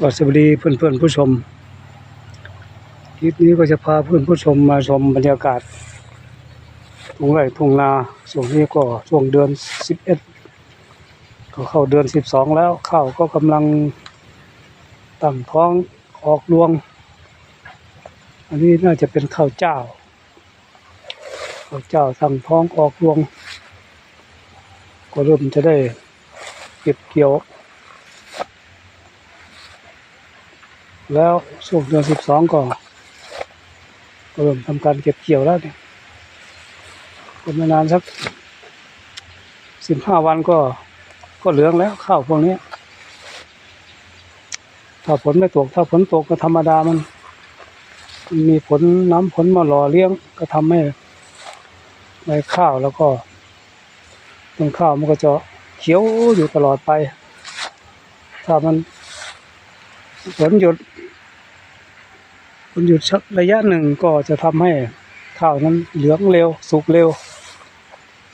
ก็สวัสดีเพื่อนๆผู้ชมคลิปนี้ก็จะพาเพื่อนผู้ชมมาชมบรรยากาศทุ่งไร่ทุ่งนาช่วงนี้ก็ช่วงเดือนสิบเอ็ดก็เข้าเดือนสิบสองแล้วข้าวก็กำลังตั้งท้องออกรวง อันนี้น่าจะเป็นข้าวเจ้าข้าวเจ้าตั้งท้องออกรวง ก็เริ่มจะได้เก็บเกี่ยว แล้วช่วงเดือนสิบสองก็ก็เริ่มทำการเก็บเกี่ยวแล้วเนี่ยก็ไม่นานสักสิบห้าวันก็ก็เหลืองแล้วข้าวพวกนี้ ถ้าฝนไม่ตก ถ้าฝนตกก็ธรรมดามันมันมีฝนน้ำฝนมาหล่อเลี้ยงก็ทำให้ใบข้าวแล้วก็ต้นข้าวมันก็จะเขียวอยู่ตลอดไป ถ้ามัน ฝนหยุดมันหยุดระยะหนึ่งก็จะทำให้ข้าวนั้นเหลืองเร็ว สุกเร็ว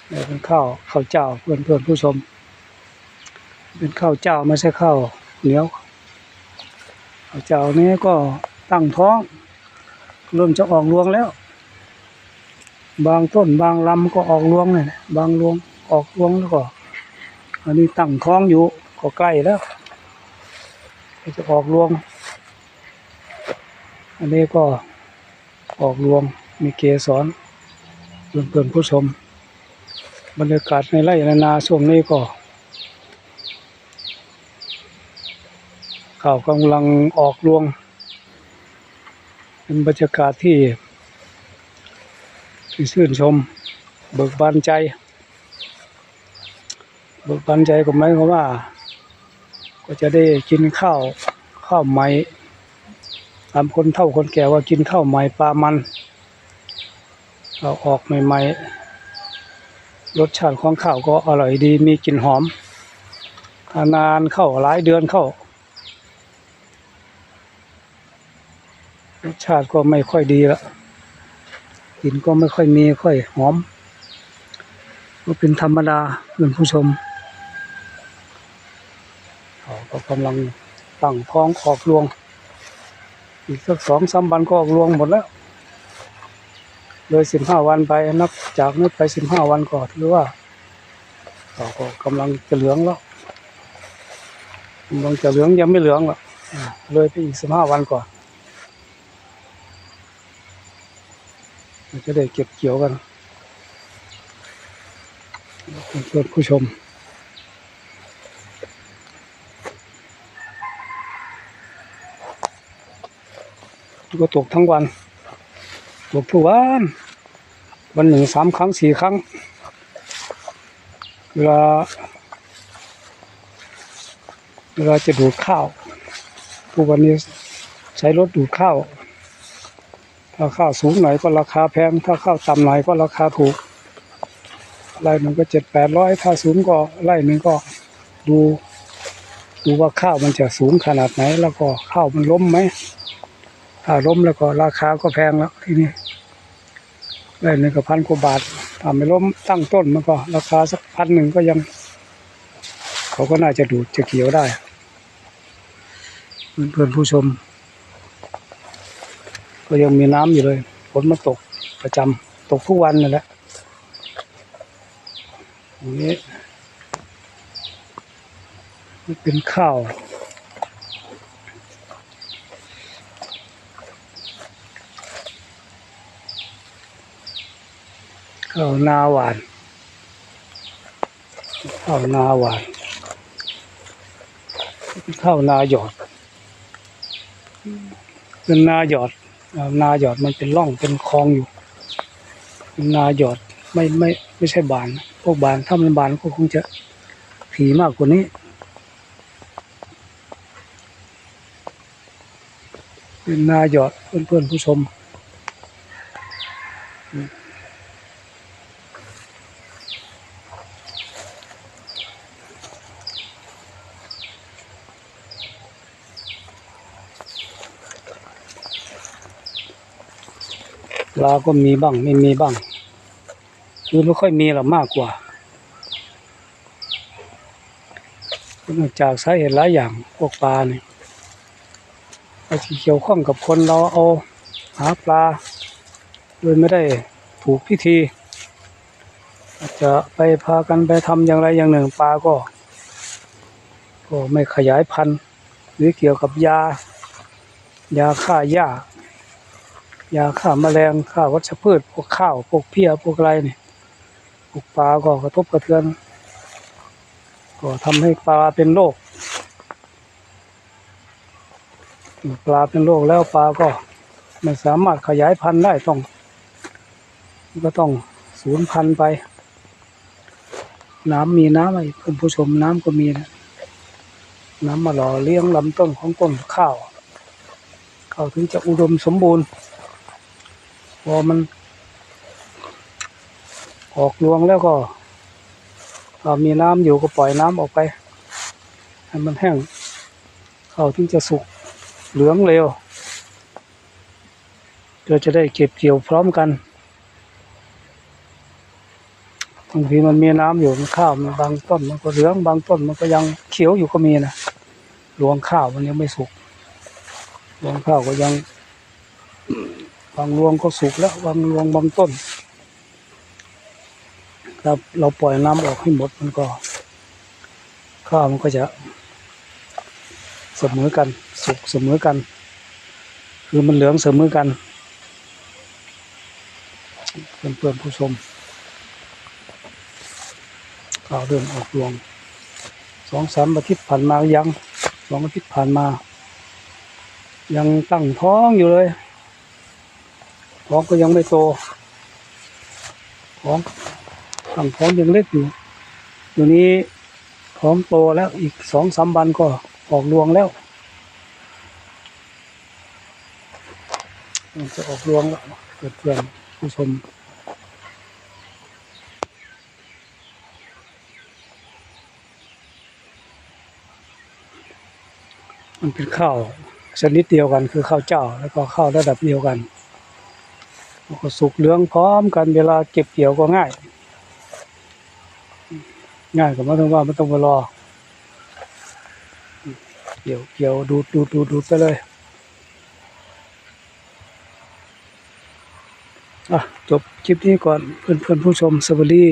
เนี่ยเป็นข้าวข้าวเจ้าเพื่อนเพื่อนผู้ชม เป็นข้าวเจ้าไม่ใช่ข้าวเหนียวข้าวเจ้านี้ก็ตั้งท้องเริ่มจะออกรวงแล้ว บางต้นบางลำก็ออกรวงเลยบางรวงออกรวงแล้วก็ อันนี้ตั้งท้องอยู่ก็ใกล้แล้ว จะออกรวง อันนี้ก็ออกรวงมีเกสรเพื่อนเพื่อนๆผู้ชม บรรยากาศในไร่ในนาช่วงนี้ก็ข่าวกำลังออกรวง เป็นบรรยากาศที่ที่ชื่นชม เบิกบานใจ เบิกบานใจก็หมายความว่า ก็จะได้กินข้าวข้าวใหม่ตามคนเฒ่าคนแก่ว่ากินข้าวใหม่ปลามันเอาออกใหม่ๆรสชาติของข้าวก็อร่อยดีมีกลิ่นหอมานานเข้าหลายเดือนเข้ารสชาติก็ไม่ค่อยดีละกลิ่นก็ไม่ค่อยมีค่อยหอม ก็เป็นธรรมดาเพื่อนผู้ชม ก็กำลังตั้งท้องออกรวง อีกสักสองสามวันก็ออกรวงหมดแล้ว เลยสิบห้าวันไปนับจากนี้ไปสิบห้าวันก่อนหรือว่าเราก็กำลังจะเหลืองแล้วกำลังจะเหลืองยังไม่เหลืองหรอกเลยไปอีกสิบห้าวันก่อนเราจะได้เก็บเกี่ยวกันเพื่อนๆผู้ชม ก็ตกทั้งวัน ตกทุกวัน วันหนึ่งสามครั้งสี่ครั้งเวลาเวลาจะดูดข้าวทุกวันนี้ใช้รถดูดข้าว ถ้าข้าวสูงหน่อยก็ราคาแพง ถ้าข้าวต่ำหน่อยก็ราคาถูกไร่หนึ่งก็เจ็ดแปดร้อยถ้าสูงก็ไร่หนึ่งก็ดูดูว่าข้าวมันจะสูงขนาดไหน แล้วก็ข้าวมันล้มไหม ถ้าล้มแล้วก็ราคาก็แพงแล้วทีนี้ได้หนึ่งกับพันกว่าบาทถ้าไม่ล้มตั้งต้นมันก็ ราคาสักพันหนึ่งก็ยัง เขาก็น่าจะดูดจะเกี่ยวได้ เพื่อนผู้ชม ก็ยังมีน้ำอยู่เลยฝนมันตกประจำตกทุกวันนั่นแหละอย่างนี้นี่เป็นข้าว ข้าวนาหวานข้าวนาหวานข้าวนาหยอดเป็นนาหยอดนาหยอดมันเป็นร่องเป็นคลองอยู่ นาหยอดไม่ไม่ไม่ใช่บานพวกบานถ้ามันบานก็คงจะถี่มากกว่านี้เป็นนาหยอดเพื่อนๆผู้ชม ลาก็มีบ้าง ไม่มีบ้าง คือไม่ค่อยมีหรอกมากกว่าเนื่องจากสาเหตุหลายอย่างพวกปลาเนี่ยอ้ที่เกี่ยวข้องกับคนเราเอาหาปลาโดยไม่ได้ถูกพิธีอาจจะไปพากันไปทำอย่างไรอย่างหนึ่งปลาก็ ก็ไม่ขยายพันธุ์ หรือเกี่ยวกับยา ยาฆ่าหญ้า ยาฆ่าแมลงฆ่าวัชพืชพวกข้าวพวกเพียพวกอะไรนี่พวกปลาก็กระทบกระเทือน ก็ทำให้ปลาเป็นโรคปลาเป็นโรคแล้วปลาก็ไม่สามารถขยายพันธุ์ได้ต้องก็ต้องสูญพันธุ์ไป น้ำมีน้ำไอ้คุณผู้ชมน้ำก็มีนะน้ำมาหล่อเลี้ยงลำต้นของต้นข้าวข้าวถึงจะอุดมสมบูรณ์ พอมัน ออกรวงแล้วก็ถ้ามีน้ำอยู่ก็ปล่อยน้ำออกไปให้มันแห้งเข้าถึงจะสุกเหลืองเร็วเพื่อจะได้เก็บเกี่ยวพร้อมกันบางทีมันมีน้ำอยู่มันข้าวมันบางต้นมันก็เหลืองบางต้นมันก็ยังเขียวอยู่ก็มีนะรวงข้าวมันยังไม่สุกรวงข้าวก็ยัง บางรวงก็สุกแล้ว บางรวงบางต้น ครับเราปล่อยน้ำออกให้หมดมันก็ ข้าวมันก็จะ เสมอกันสุกเสมอกัน คือมันเหลืองเสมอกันเพื่อนเพื่อนผู้ชมข้าวเริ่มออกรวงสองสามอาทิตย์ผ่านมายังสองอาทิตย์ผ่านมา ยังตั้งท้องอยู่เลย ท้องก็ยังไม่โตท้องตั้งท้องยังเล็กอยู่อยู่นี้พร้อมโตแล้วอีกสองสามวันก็ออกรวงแล้วมันจะออกรวงแล้วเพื่อนเพื่อนผู้ชมมันเป็นข้าวชนิดเดียวกันคือข้าวเจ้า แล้วก็ข้าวระดับเดียวกัน ก็สุกเหลืองพร้อมกันเวลาเก็บเกี่ยวก็ง่าย ง่ายกว่าไม่ต้องว่าไม่ต้องมารอ เกี่ยวเกี่ยวดูดดูดดูดดูดไปเลยอะจบคลิปนี้ก่อนเพื่อนเพื่อนผู้ชมสวัสดี